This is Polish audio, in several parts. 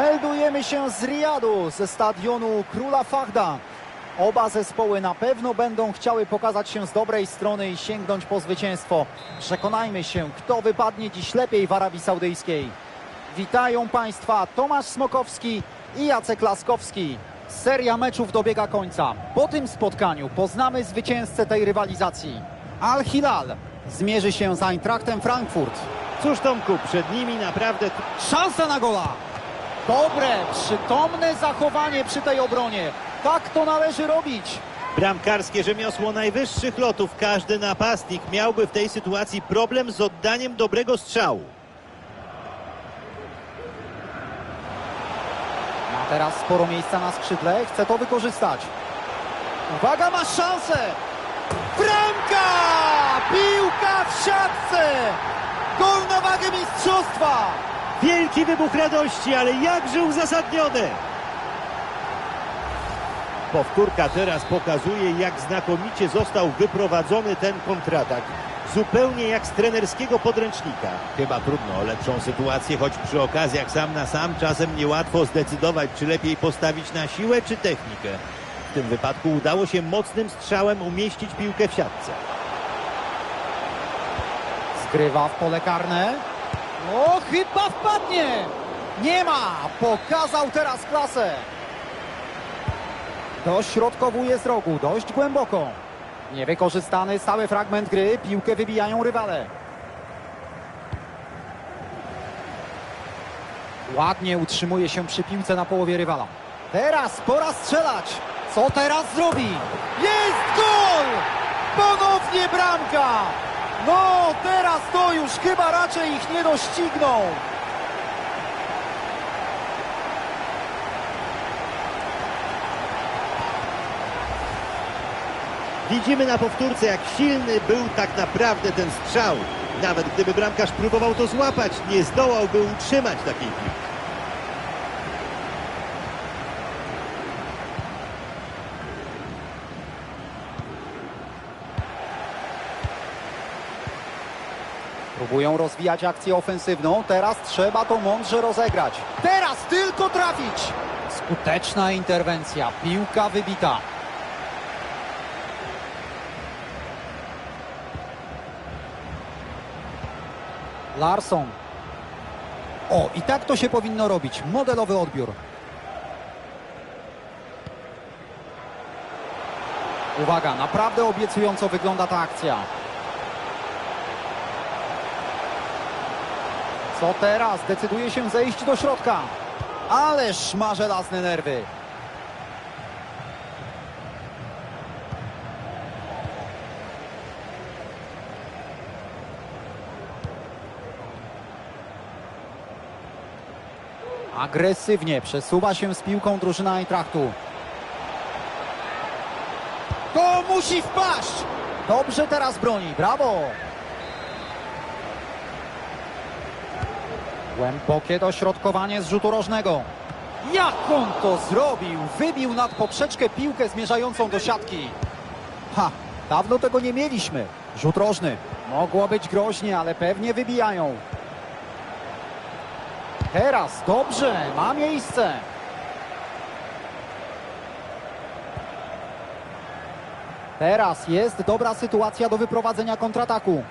Meldujemy się z Riyadu, ze stadionu Króla Fahda. Oba zespoły na pewno będą chciały pokazać się z dobrej strony i sięgnąć po zwycięstwo. Przekonajmy się, kto wypadnie dziś lepiej w Arabii Saudyjskiej. Witają Państwa Tomasz Smokowski i Jacek Laskowski. Seria meczów dobiega końca. Po tym spotkaniu poznamy zwycięzcę tej rywalizacji. Al-Hilal zmierzy się z Eintrachtem Frankfurt. Cóż Tomku, przed nimi naprawdę Szansa na gola! Dobre, przytomne zachowanie przy tej obronie. Tak to należy robić. bramkarskie rzemiosło najwyższych lotów. Każdy napastnik miałby w tej sytuacji problem z oddaniem dobrego strzału. Ma teraz sporo miejsca na skrzydle, chce to wykorzystać. Uwaga, ma szansę! Bramka! Piłka w siatce! Gol na wagę mistrzostwa! Wielki wybuch radości, ale jakże uzasadniony! Powtórka teraz pokazuje, jak znakomicie został wyprowadzony ten kontratak. Zupełnie jak z trenerskiego podręcznika. Chyba trudno o lepszą sytuację, choć przy okazjach sam na sam czasem niełatwo zdecydować, czy lepiej postawić na siłę, czy technikę. W tym wypadku udało się mocnym strzałem umieścić piłkę w siatce. Zgrywa w pole karne. O, chyba wpadnie! Nie ma! Pokazał teraz klasę. Dośrodkowuje z rogu, dość głęboko. Niewykorzystany stały fragment gry, piłkę wybijają rywale. Ładnie utrzymuje się przy piłce na połowie rywala. Teraz pora strzelać. Co teraz zrobi? Jest gol! Ponownie bramka! No, teraz to już chyba raczej ich nie dościgną. Widzimy na powtórce, jak silny był tak naprawdę ten strzał. Nawet gdyby bramkarz próbował to złapać, nie zdołałby utrzymać takiej piłki. Próbują rozwijać akcję ofensywną, teraz trzeba to mądrze rozegrać. Teraz tylko trafić! Skuteczna interwencja, piłka wybita. Larson. O, i tak to się powinno robić. Modelowy odbiór. Uwaga, naprawdę obiecująco wygląda ta akcja. Co teraz? Decyduje się zejść do środka. Ależ ma żelazne nerwy. Agresywnie przesuwa się z piłką drużyna Eintrachtu. To musi wpaść! Dobrze teraz broni, brawo! Głębokie dośrodkowanie z rzutu rożnego. Jak on to zrobił? Wybił nad poprzeczkę piłkę zmierzającą do siatki. Ha, dawno tego nie mieliśmy. Rzut rożny. Mogło być groźnie, ale pewnie wybijają. Teraz dobrze, ma miejsce. Teraz jest dobra sytuacja do wyprowadzenia kontrataku.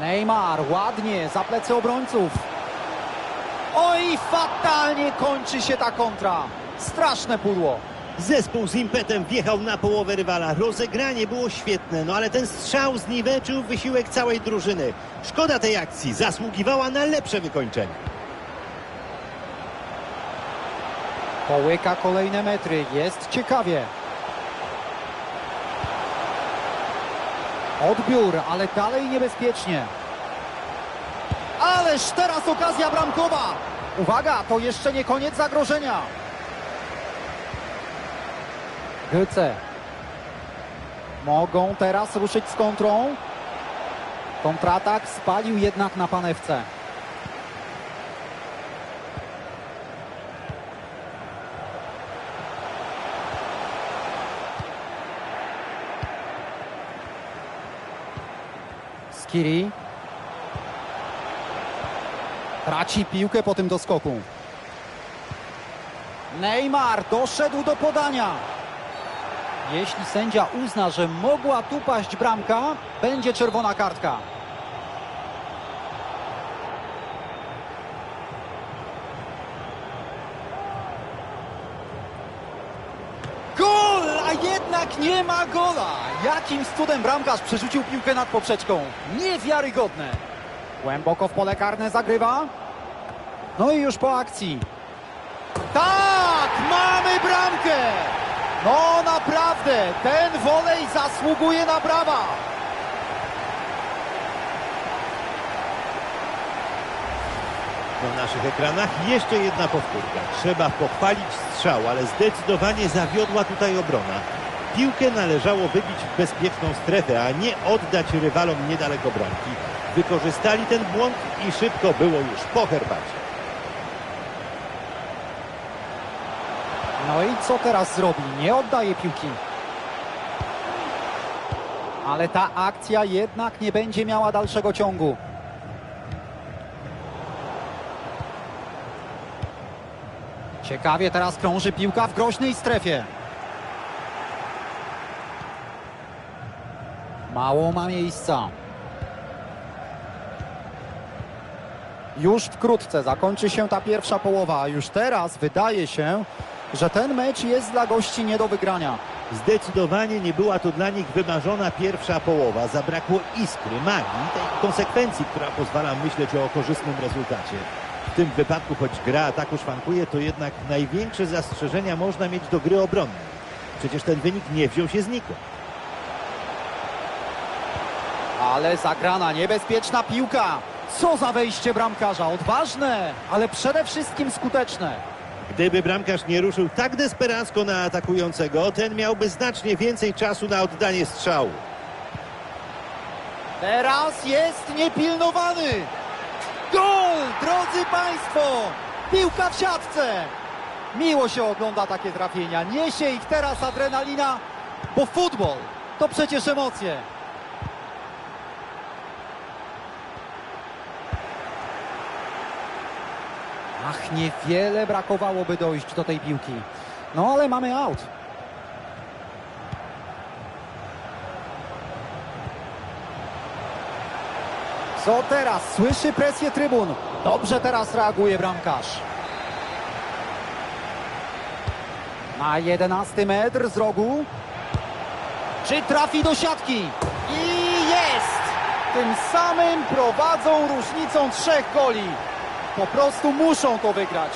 Neymar ładnie za plecy obrońców. Oj, fatalnie kończy się ta kontra. Straszne pudło. Zespół z impetem wjechał na połowę rywala. Rozegranie było świetne, no ale ten strzał zniweczył wysiłek całej drużyny. Szkoda tej akcji, zasługiwała na lepsze wykończenie. Połyka kolejne metry. Jest ciekawie. Odbiór, ale dalej niebezpiecznie. Ależ teraz okazja bramkowa. Uwaga, to jeszcze nie koniec zagrożenia. Gyce. Mogą teraz ruszyć z kontrą. Kontratak spalił jednak na panewce. Skiri. Traci piłkę po tym doskoku. Neymar doszedł do podania. Jeśli sędzia uzna, że mogła tu paść bramka, będzie czerwona kartka. Jednak nie ma gola. Jakim cudem bramkarz przerzucił piłkę nad poprzeczką? Niewiarygodne. Głęboko w pole karne zagrywa. No i już po akcji. Tak, mamy bramkę. No naprawdę, ten wolej zasługuje na brawa. Na naszych ekranach jeszcze jedna powtórka. Trzeba pochwalić strzał, ale zdecydowanie zawiodła tutaj obrona. Piłkę należało wybić w bezpieczną strefę, a nie oddać rywalom niedaleko bramki. Wykorzystali ten błąd i szybko było już po herbacie. No i co teraz zrobi? Nie oddaje piłki. Ale ta akcja jednak nie będzie miała dalszego ciągu. Ciekawie teraz krąży piłka w groźnej strefie. Mało ma miejsca. Już wkrótce zakończy się ta pierwsza połowa, a już teraz wydaje się, że ten mecz jest dla gości nie do wygrania. Zdecydowanie nie była to dla nich wymarzona pierwsza połowa. Zabrakło iskry, magii, tej konsekwencji, która pozwala myśleć o korzystnym rezultacie. W tym wypadku, choć gra ataku szwankuje, to jednak największe zastrzeżenia można mieć do gry obronnej. Przecież ten wynik nie wziął się znikąd. Ale zagrana niebezpieczna piłka. Co za wejście bramkarza. Odważne, ale przede wszystkim skuteczne. Gdyby bramkarz nie ruszył tak desperacko na atakującego, ten miałby znacznie więcej czasu na oddanie strzału. Teraz jest niepilnowany. Gol, drodzy Państwo! Piłka w siatce. Miło się ogląda takie trafienia. Niesie ich teraz adrenalina, bo futbol to przecież emocje. Ach, niewiele brakowałoby dojść do tej piłki. No ale mamy aut. Co teraz? Słyszy presję trybun. Dobrze teraz reaguje bramkarz. Na 11 metr z rogu. Czy trafi do siatki? I jest! Tym samym prowadzą różnicą trzech goli. Po prostu muszą to wygrać.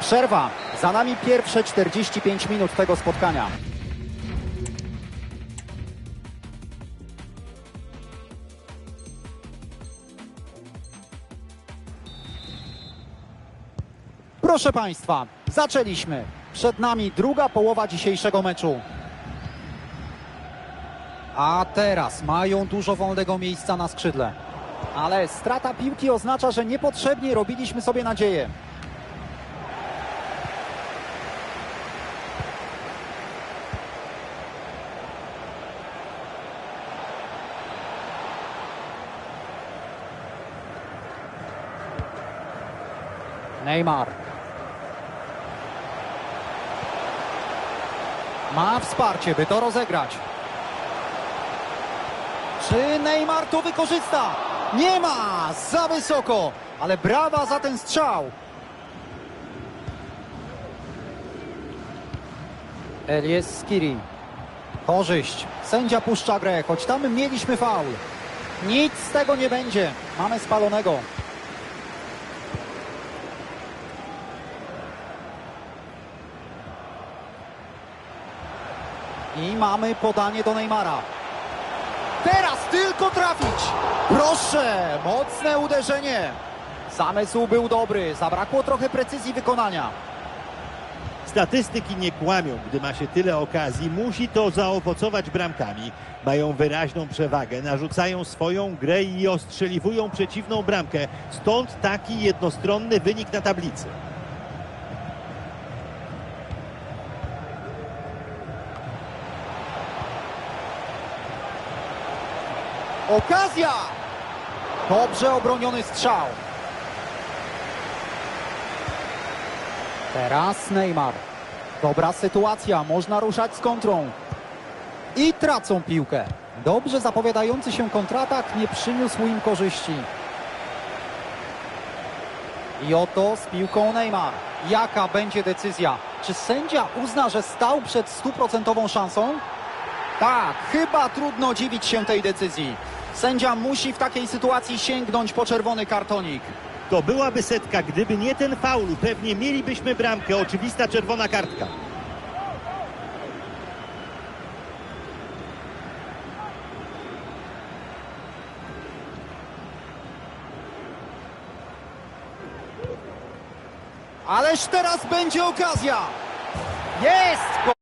Przerwa. Za nami pierwsze 45 minut tego spotkania. Proszę Państwa, zaczęliśmy. Przed nami druga połowa dzisiejszego meczu. A teraz mają dużo wolnego miejsca na skrzydle. Ale strata piłki oznacza, że niepotrzebnie robiliśmy sobie nadzieję. Neymar. Ma wsparcie, by to rozegrać. Czy Neymar to wykorzysta? Nie ma! Za wysoko! Ale brawa za ten strzał! Elias Skiri. Korzyść. Sędzia puszcza grę, choć tam mieliśmy faul. Nic z tego nie będzie. Mamy spalonego. I mamy podanie do Neymara. Teraz tylko trafić! Proszę! Mocne uderzenie. Zamysł był dobry, zabrakło trochę precyzji wykonania. Statystyki nie kłamią, gdy ma się tyle okazji, musi to zaowocować bramkami. Mają wyraźną przewagę, narzucają swoją grę i ostrzeliwują przeciwną bramkę. Stąd taki jednostronny wynik na tablicy. Okazja! Dobrze obroniony strzał. Teraz Neymar. Dobra sytuacja, można ruszać z kontrą. I tracą piłkę. Dobrze zapowiadający się kontratak nie przyniósł im korzyści. I oto z piłką Neymar. Jaka będzie decyzja? Czy sędzia uzna, że stał przed stuprocentową szansą? Tak, chyba trudno dziwić się tej decyzji. Sędzia musi w takiej sytuacji sięgnąć po czerwony kartonik. To byłaby setka, gdyby nie ten faul, pewnie mielibyśmy bramkę, oczywista czerwona kartka. Ależ teraz będzie okazja! Jest!